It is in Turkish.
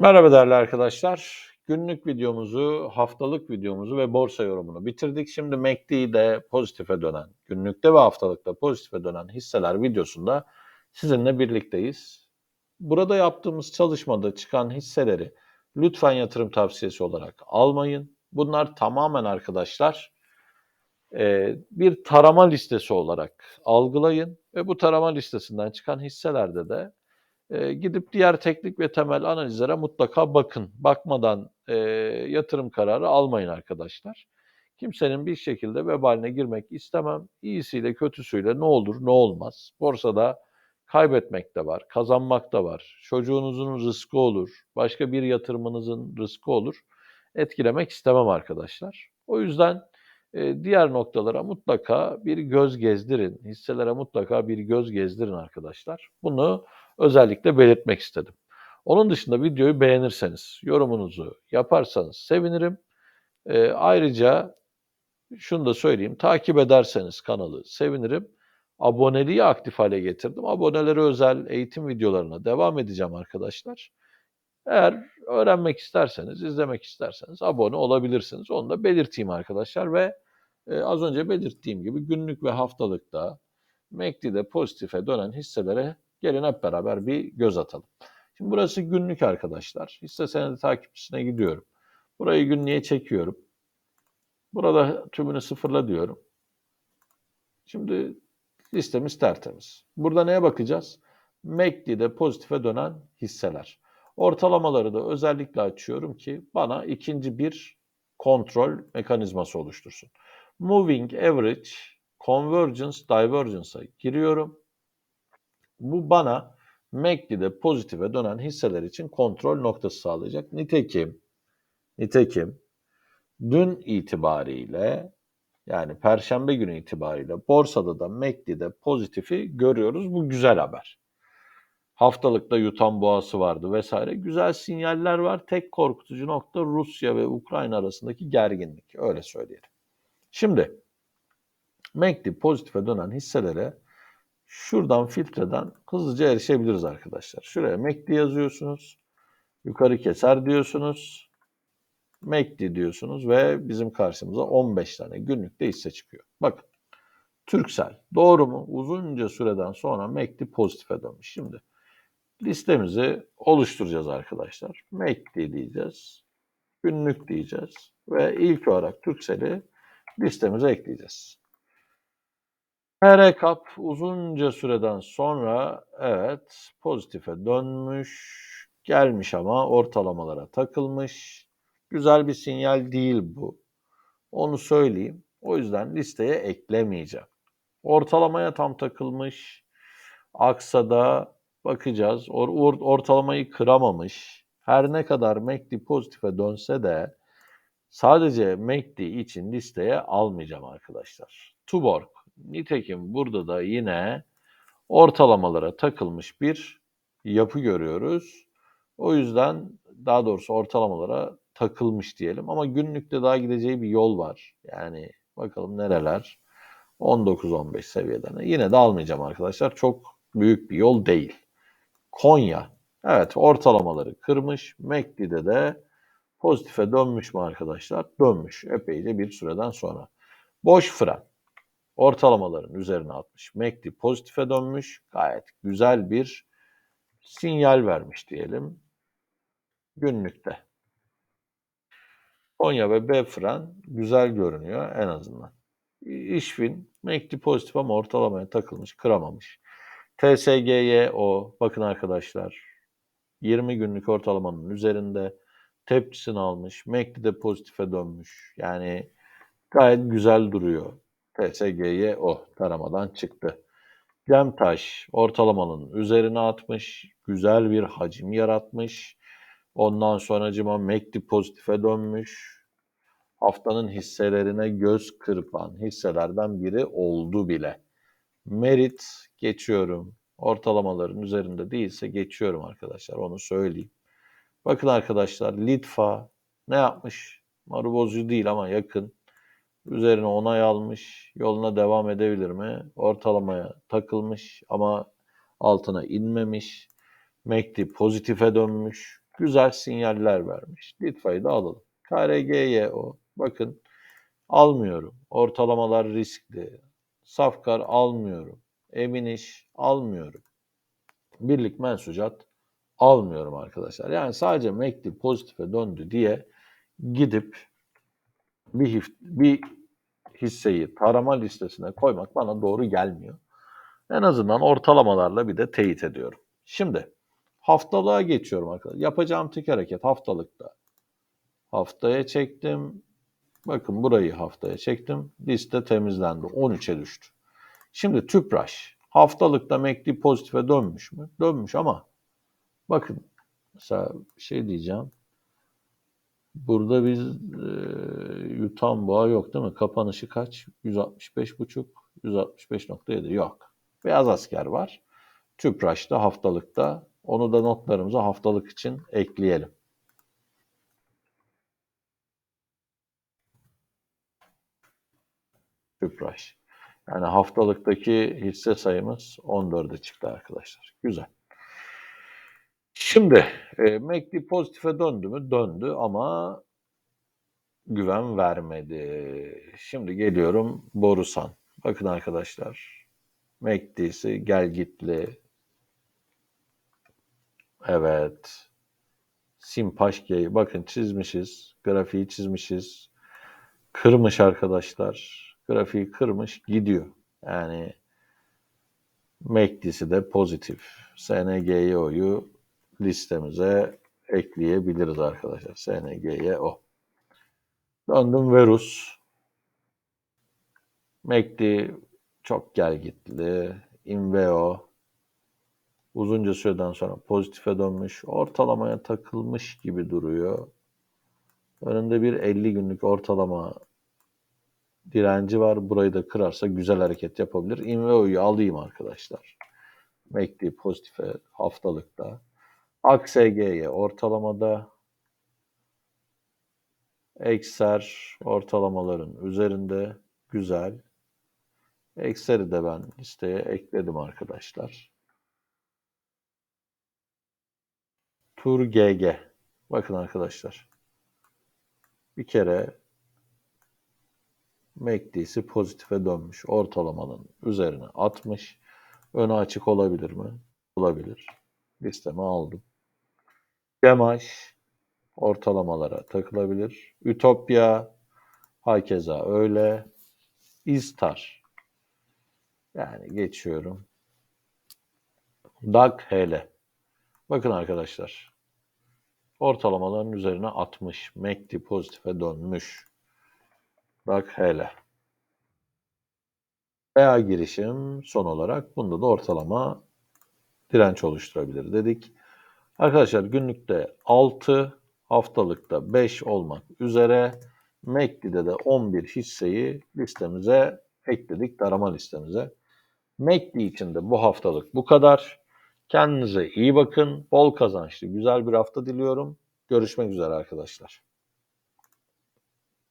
Merhaba değerli arkadaşlar. Günlük videomuzu, haftalık videomuzu ve borsa yorumunu bitirdik. Şimdi MACD'de pozitife dönen, günlükte ve haftalıkta pozitife dönen hisseler videosunda sizinle birlikteyiz. Burada yaptığımız çalışmada çıkan hisseleri lütfen yatırım tavsiyesi olarak almayın. Bunlar tamamen arkadaşlar e, bir tarama listesi olarak algılayın ve bu tarama listesinden çıkan hisselerde de e, gidip diğer teknik ve temel analizlere mutlaka bakın. Bakmadan e, yatırım kararı almayın arkadaşlar. Kimsenin bir şekilde vebaline girmek istemem. İyisiyle kötüsüyle ne olur ne olmaz. Borsada kaybetmek de var, kazanmak da var. Çocuğunuzun rızkı olur, başka bir yatırımınızın rızkı olur. Etkilemek istemem arkadaşlar. O yüzden e, diğer noktalara mutlaka bir göz gezdirin. Hisselere mutlaka bir göz gezdirin arkadaşlar. Bunu özellikle belirtmek istedim. Onun dışında videoyu beğenirseniz, yorumunuzu yaparsanız sevinirim. E, ayrıca şunu da söyleyeyim, takip ederseniz kanalı sevinirim. Aboneliği aktif hale getirdim. Abonelere özel eğitim videolarına devam edeceğim arkadaşlar. Eğer öğrenmek isterseniz, izlemek isterseniz abone olabilirsiniz. Onu da belirteyim arkadaşlar ve e, az önce belirttiğim gibi günlük ve haftalıkta MACD'de pozitife dönen hisselere gelin hep beraber bir göz atalım. Şimdi burası günlük arkadaşlar. Hisse senedi takipçisine gidiyorum. Burayı günlüğe çekiyorum. Burada tümünü sıfırla diyorum. Şimdi listemiz tertemiz. Burada neye bakacağız? MACD'de pozitife dönen hisseler. Ortalamaları da özellikle açıyorum ki bana ikinci bir kontrol mekanizması oluştursun. Moving Average Convergence Divergence'a giriyorum. Bu bana MACD'de pozitife dönen hisseler için kontrol noktası sağlayacak. Nitekim, nitekim dün itibariyle yani perşembe günü itibariyle borsada da MACD'de pozitifi görüyoruz. Bu güzel haber. Haftalıkta yutan boğası vardı vesaire. Güzel sinyaller var. Tek korkutucu nokta Rusya ve Ukrayna arasındaki gerginlik. Öyle söyleyelim. Şimdi MACD pozitife dönen hisselere şuradan filtreden hızlıca erişebiliriz arkadaşlar. Şuraya MACD yazıyorsunuz. Yukarı keser diyorsunuz. MACD diyorsunuz ve bizim karşımıza 15 tane günlükte hisse çıkıyor. Bakın Türksel doğru mu? Uzunca süreden sonra MACD pozitife dönmüş. Şimdi listemizi oluşturacağız arkadaşlar. MACD diyeceğiz. Günlük diyeceğiz. Ve ilk olarak Türksel'i listemize ekleyeceğiz. HRCAP uzunca süreden sonra evet pozitife dönmüş. Gelmiş ama ortalamalara takılmış. Güzel bir sinyal değil bu. Onu söyleyeyim. O yüzden listeye eklemeyeceğim. Ortalamaya tam takılmış. Aksa'da bakacağız. Or, or, ortalamayı kıramamış. Her ne kadar MACD pozitife dönse de sadece MACD için listeye almayacağım arkadaşlar. Tuborg. Nitekim burada da yine ortalamalara takılmış bir yapı görüyoruz. O yüzden daha doğrusu ortalamalara takılmış diyelim. Ama günlükte daha gideceği bir yol var. Yani bakalım nereler. 19-15 seviyeden. Yine de almayacağım arkadaşlar. Çok büyük bir yol değil. Konya. Evet ortalamaları kırmış. MACD'de de pozitife dönmüş mü arkadaşlar? Dönmüş. Epeyce bir süreden sonra. Boş fren. Ortalamaların üzerine atmış. MACD pozitife dönmüş. Gayet güzel bir sinyal vermiş diyelim. Günlükte. Konya ve B fren güzel görünüyor en azından. İşvin MACD pozitif ama ortalamaya takılmış, kıramamış. TSG'ye o bakın arkadaşlar 20 günlük ortalamanın üzerinde tepkisini almış. MACD de pozitife dönmüş. Yani gayet güzel duruyor. TSG'ye o taramadan çıktı. Gemtaş ortalamanın üzerine atmış. Güzel bir hacim yaratmış. Ondan sonra cima MACD pozitife dönmüş. Haftanın hisselerine göz kırpan hisselerden biri oldu bile. Merit geçiyorum. Ortalamaların üzerinde değilse geçiyorum arkadaşlar. Onu söyleyeyim. Bakın arkadaşlar Litfa ne yapmış? Marubozu değil ama yakın. Üzerine onay almış. Yoluna devam edebilir mi? Ortalamaya takılmış ama altına inmemiş. MACD pozitife dönmüş. güzel sinyaller vermiş. Litfa'yı da alalım. KRGYO bakın almıyorum. Ortalamalar riskli. Safkar almıyorum. Emin iş almıyorum. Birlik mensucat almıyorum arkadaşlar. Yani sadece MACD pozitife döndü diye gidip bir, bir hisseyi tarama listesine koymak bana doğru gelmiyor. En azından ortalamalarla bir de teyit ediyorum. Şimdi haftalığa geçiyorum arkadaşlar. Yapacağım tek hareket haftalıkta. Haftaya çektim. Bakın burayı haftaya çektim. Liste temizlendi. 13'e düştü. Şimdi Tüpraş. Haftalıkta MACD pozitife dönmüş mü? Dönmüş ama bakın mesela şey diyeceğim. Burada biz e, yutan boğa yok değil mi? Kapanışı kaç? 165,5, 165.7 yok. Beyaz asker var. Tüpraş'ta haftalıkta. Onu da notlarımıza haftalık için ekleyelim. Tüpraş. Yani haftalıktaki hisse sayımız 14'e çıktı arkadaşlar. Güzel. Şimdi e, MACD pozitife döndü mü? Döndü ama güven vermedi. Şimdi geliyorum Borusan. Bakın arkadaşlar. MACD'si gel gitli. Evet. Simpaşke'yi bakın çizmişiz. Grafiği çizmişiz. Kırmış arkadaşlar. Grafiği kırmış gidiyor. Yani MACD'si de pozitif. SNG'yi listemize ekleyebiliriz arkadaşlar. SNG'ye o. Döndüm Verus. MACD çok gel gitli. Inveo uzunca süreden sonra pozitife dönmüş. Ortalamaya takılmış gibi duruyor. Önünde bir 50 günlük ortalama direnci var. Burayı da kırarsa güzel hareket yapabilir. Inveo'yu alayım arkadaşlar. MACD pozitife haftalıkta. AKSG'ye ortalamada. Ekser ortalamaların üzerinde. Güzel. Ekser'i de ben listeye ekledim arkadaşlar. Tur GG. Bakın arkadaşlar. Bir kere MACD'si pozitife dönmüş. Ortalamanın üzerine atmış. Önü açık olabilir mi? Olabilir. Listeme aldım. Gemaş ortalamalara takılabilir. Ütopya hakeza öyle. İstar yani geçiyorum. DAG HL. Bakın arkadaşlar. Ortalamaların üzerine 60. MACD pozitife dönmüş. DAG HL. Veya girişim son olarak bunda da ortalama direnç oluşturabilir dedik. Arkadaşlar günlükte 6, haftalıkta 5 olmak üzere MACD'de de 11 hisseyi listemize ekledik tarama listemize. MACD için de bu haftalık bu kadar. Kendinize iyi bakın. Bol kazançlı güzel bir hafta diliyorum. Görüşmek üzere arkadaşlar.